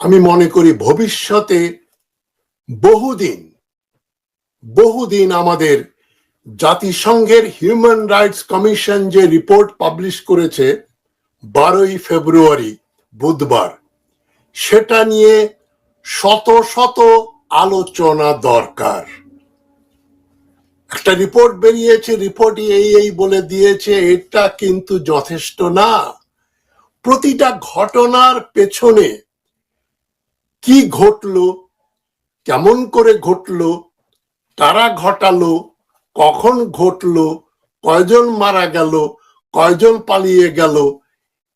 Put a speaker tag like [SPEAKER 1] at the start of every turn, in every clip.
[SPEAKER 1] আমি মনে করি ভবিষ্যতে বহুদিন বহুদিন আমাদের জাতিসংঘের হিউম্যান রাইটস কমিশন যে রিপোর্ট পাবলিশ করেছে বারোই ফেব্রুয়ারি, বুধবার, সেটা নিয়ে শত শত আলোচনা দরকার। একটা রিপোর্ট বেরিয়েছে রিপোর্টই এই এই বলে দিয়েছে, এটা কিন্তু যথেষ্ট না। প্রতিটা ঘটনার পেছনে কি ঘটলো? কেমন করে ঘটলো? তারা ঘটালো? কখন ঘটলো? কয়জন মারা গেল? কয়জন পালিয়ে গেল?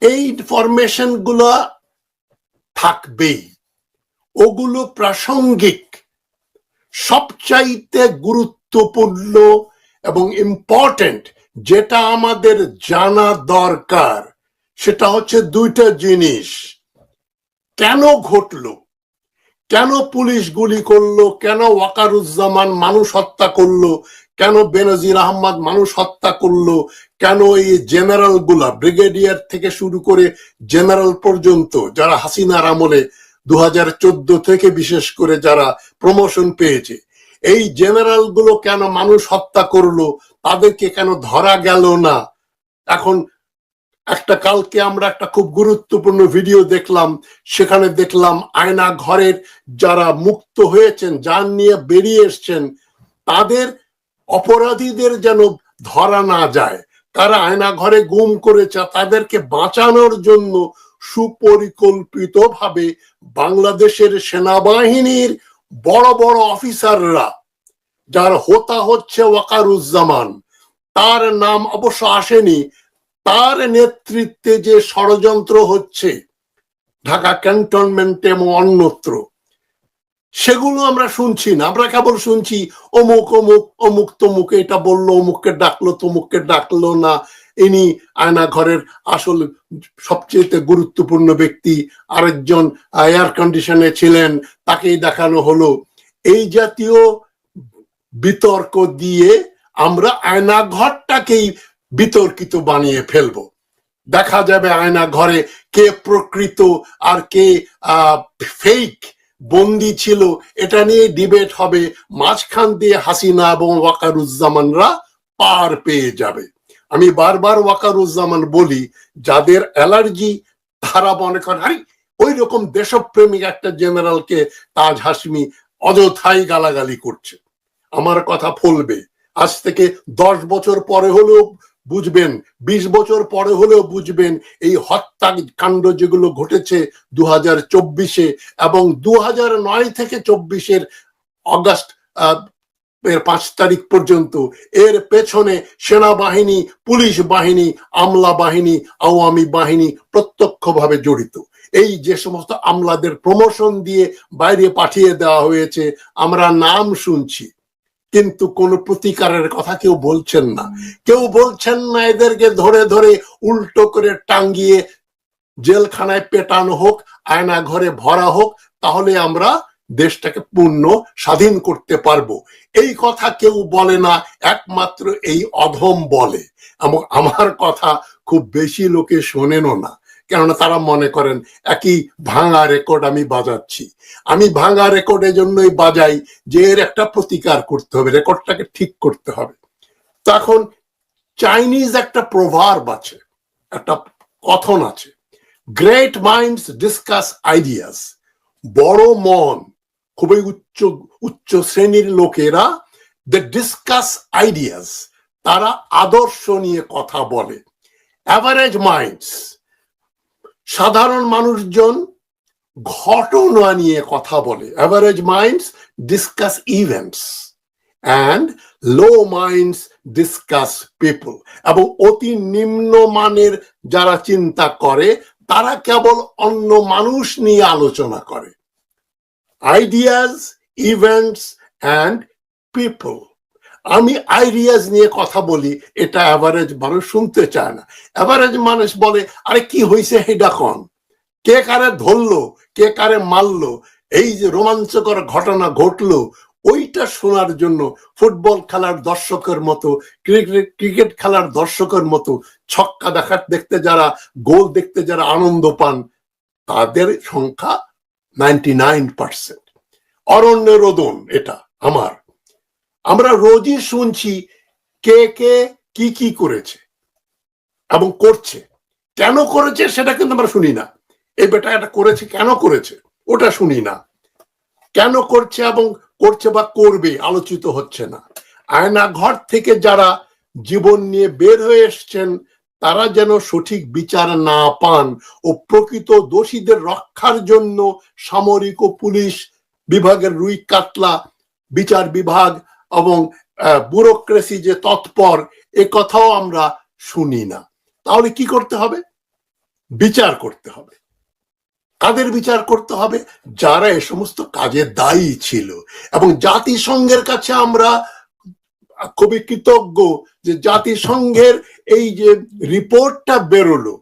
[SPEAKER 1] এই ইনফরমেশনগুলো থাকবেই। ওগুলো প্রাসঙ্গিক, সবচাইতে গুরুত্বপূর্ণ এবং ইম্পর্টেন্ট যেটা আমাদের জানা দরকার, সেটা হচ্ছে দুইটা জিনিস। কেন ঘটলো? কেন পুলিশ গুলি করল? কেন ওয়াকারুজ্জামান মানুষ হত্যা করল? কেন বেনজির আহমদ মানুষ হত্যা করল? কেন এই জেনারেলগুলা ব্রিগেডিয়ার থেকে শুরু করে জেনারেল পর্যন্ত, যারা হাসিনার আমলে দু হাজার চোদ্দ থেকে বিশেষ করে যারা প্রমোশন পেয়েছে, এই জেনারেলগুলো কেন মানুষ হত্যা করল? তাদেরকে কেন ধরা গেল না? এখন একটা কালকে আমরা একটা খুব গুরুত্বপূর্ণ ভিডিও দেখলাম। সেখানে দেখলাম আয়না ঘরের যারা মুক্ত হয়েছেন, যান নিয়ে বেরিয়ে এসছেন, তাদের অপরাধীদের যেন ধরা না যায়। তারা আয়না ঘরে গুম করেছে, তাদেরকে বাঁচানোর জন্য সুপরিকল্পিতভাবে বাংলাদেশের সেনাবাহিনীর বড় বড় অফিসাররা, যার হোতা হচ্ছে ওয়াকারুজ্জামান, তার নাম অবশ্য আসেনি তার নেতৃত্বে যে ষড়যন্ত্র হচ্ছে, ঢাকা ক্যান্টনমেন্টে এবং অন্যত্র, সেগুলো আমরা শুনছি না। আমরা কেবল শুনছি, অমুক অমুক অমুক, তমুক, এটা বলল, অমুককে ডাকলো, তমুককে ডাকলো না। ইনি আয়না ঘরের আসল সবচেয়ে গুরুত্বপূর্ণ ব্যক্তি, আরেকজন এয়ার কন্ডিশনে ছিলেন, তাকেই দেখানো হলো। এই জাতীয় বিতর্ক দিয়ে আমরা আয়না ঘরটাকেই বিতর্কিত বানিয়ে ফেলব। দেখা যাবে আয়না ঘরে কে প্রকৃত আর কে ফেক বন্দি ছিল। এটা নিয়ে ডিবেট হবে। মাঝখান দিয়ে হাসিনা এবং ওয়াকারুজ্জামানরা পার পেয়ে যাবে। আমি বারবার ওয়াকারুজ্জামান বলি, যাদের অ্যালার্জি, তারা মনে করেন, আরে ওই রকম দেশপ্রেমিক একটা জেনারেলকে তাজ হাসমি অযথাই গালাগালি করছে। আমার কথা ফলবে। আজ থেকে দশ বছর পরে হলেও বুঝবেন ২০ বছর পরে হলেও বুঝবেন এই হত্যা কাণ্ড যেগুলো ঘটেছে দু হাজার চব্বিশে এবং দু হাজার নয় থেকে চব্বিশের অগাস্ট এর পাঁচ তারিখ পর্যন্ত। এর পেছনে সেনাবাহিনী, পুলিশ বাহিনী, আমলা বাহিনী, আওয়ামী বাহিনী প্রত্যক্ষভাবে জড়িত। এই যে সমস্ত আমলাদের প্রমোশন দিয়ে বাইরে পাঠিয়ে দেওয়া হয়েছে, আমরা নাম শুনছি। কিন্তু কোন প্রতিকারের কথা কেউ বলছেন না। কেউ বলছেন না এদেরকে ধরে ধরে উল্টো করে টাঙ্গিয়ে জেলখানায় পেটানো হোক আয়না ঘরে ভরা হোক, তাহলে আমরা দেশটাকে পূর্ণ স্বাধীন করতে পারব। এই কথা কেউ বলে না, একমাত্র এই অধম বলে। এবং আমার কথা খুব বেশি লোকে শোনেনও না। কেননা তারা মনে করেন একই ভাঙা রেকর্ড আমি বাজাচ্ছি। আমি ভাঙা রেকর্ডের জন্যই বাজাই যে এর একটা প্রতিকার করতে হবে রেকর্ডটাকে ঠিক করতে হবে। তখন চাইনিজ একটা প্রভাব আছে, একটা কথন আছে। গ্রেট মাইন্ডস ডিসকাস আইডিয়াস বড় মন, খুবই উচ্চ উচ্চ শ্রেণির লোকেরা দ্য ডিসকাস আইডিয়াস তারা আদর্শ নিয়ে কথা বলে। অ্যাভারেজ মাইন্ডস সাধারণ মানুষজন ঘটনা নিয়ে কথা বলে। Average minds discuss events and low minds discuss people এবং অতি নিম্ন মানের যারা চিন্তা করে, তারা কেবল অন্য মানুষ নিয়ে আলোচনা করে। আইডিয়াস ইভেন্টস অ্যান্ড পিপল আমি আইডিয়াস নিয়ে কথা বলি, এটা অ্যাভারেজ মানুষ শুনতে চায় না। অ্যাভারেজ মানুষ বলে, আরে কি হয়েছে হেডা কন? কে কারে ধরলো? কে কারে মারলো? এই যে রোমাঞ্চকর ঘটনা ঘটলো, ওইটা শোনার জন্য ফুটবল খেলার দর্শকের মতো ক্রিকেট ক্রিকেট খেলার দর্শকের মতো ছক্কা দেখার, দেখতে যারা গোল, দেখতে যারা আনন্দ পান, তাদের সংখ্যা নাইনটি নাইন পার্সেন্ট অরণ্যের রোদন এটা, আমার। আমরা রোজই শুনছি কে কে কি কি করেছে এবং করছে। কেন করেছে সেটা কিন্তু আমরা শুনি না। এই বেটা এটা করেছে, কেন করেছে ওটা শুনি না। কেন করছে এবং করছে বা করবে আলোচিত হচ্ছে না। আয়না ঘর থেকে যারা জীবন নিয়ে বের হয়ে এসছেন, তারা যেন সঠিক বিচার না পান ও প্রকৃত দোষীদের রক্ষার জন্য সামরিক ও পুলিশ বিভাগের রুই কাতলা বিচার বিভাগ এবং ব্যুরোক্রেসি যে তৎপর, এ কথাও আমরা শুনি না। তাহলে কি করতে হবে? বিচার করতে হবে। কাদের বিচার করতে হবে? যারা এ সমস্ত কাজে দায়ী ছিল। এবং জাতিসংঘের কাছে আমরা খুবই কৃতজ্ঞ যে জাতিসংঘের এই যে রিপোর্টটা বেরোলো,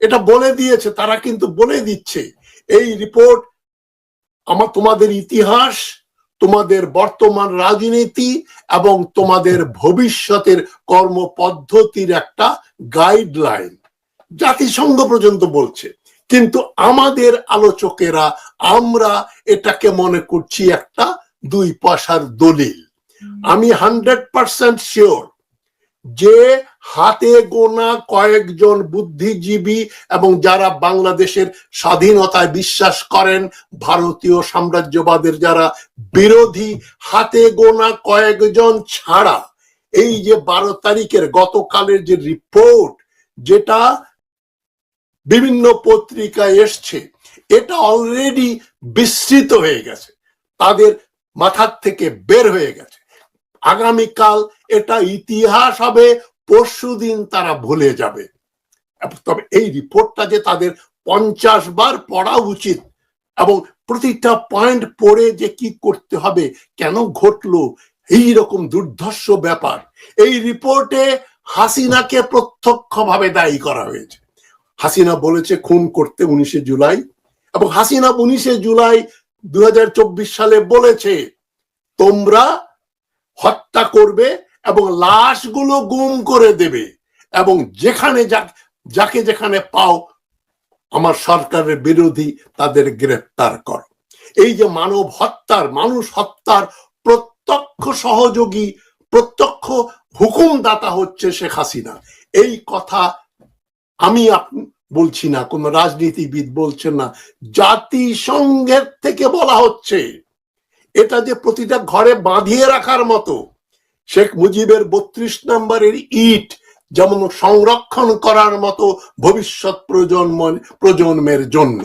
[SPEAKER 1] এটা বলে দিয়েছে, তারা কিন্তু বলে দিচ্ছে, এই রিপোর্ট আমার তোমাদের ইতিহাস তোমাদের বর্তমান রাজনীতি এবং তোমাদের ভবিষ্যতের কর্মপদ্ধতির একটা গাইডলাইন জাতিসংঘ পর্যন্ত বলছে। কিন্তু আমাদের আলোচকেরা, আমরা এটাকে মনে করছি একটা দুই পয়সার দলিল। আমি হান্ড্রেড পার্সেন্ট শিওর যে হাতে গোনা কয়েকজন বুদ্ধিজীবী এবং যারা বাংলাদেশের স্বাধীনতায় বিশ্বাস করেন, ভারতীয় সাম্রাজ্যবাদের যারা বিরোধী, হাতে গোনা কয়েকজন ছাড়া, এই যে বারো তারিখের গতকালের যে রিপোর্ট যেটা বিভিন্ন পত্রিকায় এসছে, এটা অলরেডি বিস্তৃত হয়ে গেছে, তাদের মাথার থেকে বের হয়ে গেছে। আগামীকাল এটা ইতিহাস হবে পরশু দিন তারা ভুলে যাবে। তবে এই রিপোর্টটা যে তাদের পঞ্চাশ বার পড়া উচিত এবং প্রতিটা পয়েন্ট পড়ে যে কি করতে হবে, কেন ঘটলো, এই রকম দুর্ধর্ষ ব্যাপার। এই রিপোর্টে হাসিনাকে প্রত্যক্ষভাবে দায়ী করা হয়েছে। হাসিনা বলেছে খুন করতে উনিশে জুলাই এবং হাসিনা উনিশে জুলাই দু হাজার চব্বিশ সালে বলেছে, তোমরা হত্যা করবে এবং লাশগুলো গুম করে দেবে। এবং যেখানে যাকে যেখানে পাও, আমার সরকারের বিরোধী তাদের গ্রেপ্তার কর। এই যে মানব হত্যার, মানুষ হত্যার প্রত্যক্ষ সহযোগী, প্রত্যক্ষ হুকুমদাতা হচ্ছে শেখ হাসিনা। এই কথা আমি বলছি না, কোন রাজনীতিবিদ বলছেন না। জাতিসংঘের থেকে বলা হচ্ছে, এটা যে প্রতিটা ঘরে বাঁধিয়ে রাখার মতো শেখ মুজিবের বত্রিশ নম্বরের ইট যেমন সংরক্ষণ করার মতো ভবিষ্যৎ প্রজন্ম, প্রজন্মের জন্য।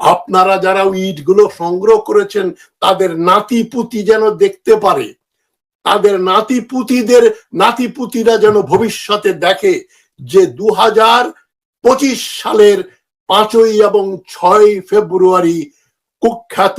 [SPEAKER 1] আপনারা যারা ইটগুলো সংগ্রহ করেছেন, তাদের নাতি পুতি যেন দেখতে পারে, তাদের নাতি পুতিদের নাতি পুতিরা যেন ভবিষ্যতে দেখে যে দু পঁচিশ সালের পাঁচই এবং ছয় ফেব্রুয়ারি কুখ্যাত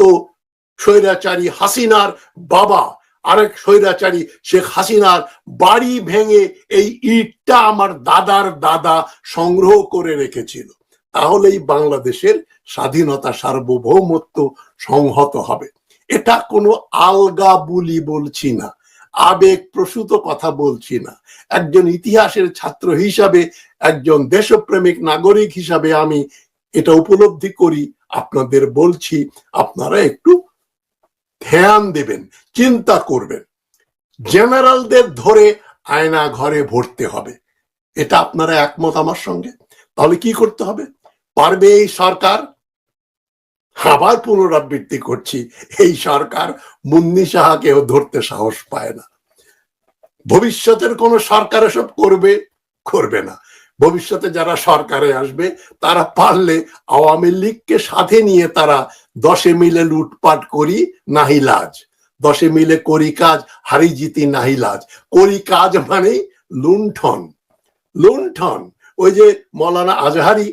[SPEAKER 1] স্বৈরাচারী হাসিনার বাবা আরেক স্বৈরাচারী শেখ হাসিনার বাড়ি ভেঙে এই ইটটা আমার দাদার দাদা সংগ্রহ করে রেখেছিল। তাহলেই বাংলাদেশের স্বাধীনতা সার্বভৌমত্ব সংহত হবে। এটা কোনো আলগা বুলি বলছি না, আবেগ প্রসূত কথা বলছি না। একজন ইতিহাসের ছাত্র হিসাবে, একজন দেশপ্রেমিক নাগরিক হিসাবে আমি এটা উপলব্ধি করি, আপনাদের বলছি, আপনারা একটু ধ্যান দেবেন, চিন্তা করবেন। জেনারেলদের ধরে আয়না ঘরে ভরতে হবে। এটা আপনারা একমত আমার সঙ্গে? তাহলে কি করতে হবে? পারবে এই সরকার? আবার পুনরাবৃত্তি করছি, এই সরকার মুন্নি সাহাকেও ধরতে সাহস পায় না। ভবিষ্যতের কোন সরকার এসব করবে? করবে না। ভবিষ্যতে যারা সরকারে আসবে, তারা পারলে আওয়ামী লীগকে সাথে নিয়ে তারা দশে মিলে লুটপাট করি নাহিলাজ দশে মিলে করি কাজ, হারি জিতি নাহিলাজ করি কাজ মানে লুণ্ঠন। লুণ্ঠন। ওই যে মৌলানা আজহারি,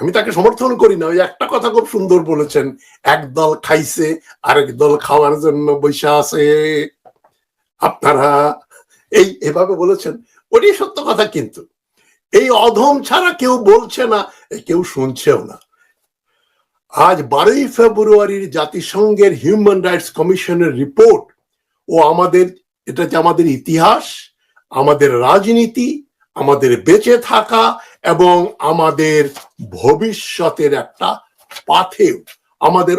[SPEAKER 1] আমি তাকে সমর্থন করি না, ওই একটা কথা খুব সুন্দর বলেছেন, এক দল খাইছে, আরেক দল খাওয়ার জন্য বৈশা আছে। আপনারা এই এভাবে বলেছেন ওটি সত্য কথা কিন্তু। এই অধম ছাড়া কেউ বলছে না কেউ শুনছেও না। আজ বারোই ফেব্রুয়ারির জাতিসংঘের হিউম্যান রাইটস কমিশনের রিপোর্ট ও আমাদের, এটা যে আমাদের ইতিহাস, আমাদের রাজনীতি, আমাদের বেঁচে থাকা এবং আমাদের ভবিষ্যতের একটা পাথেও, আমাদের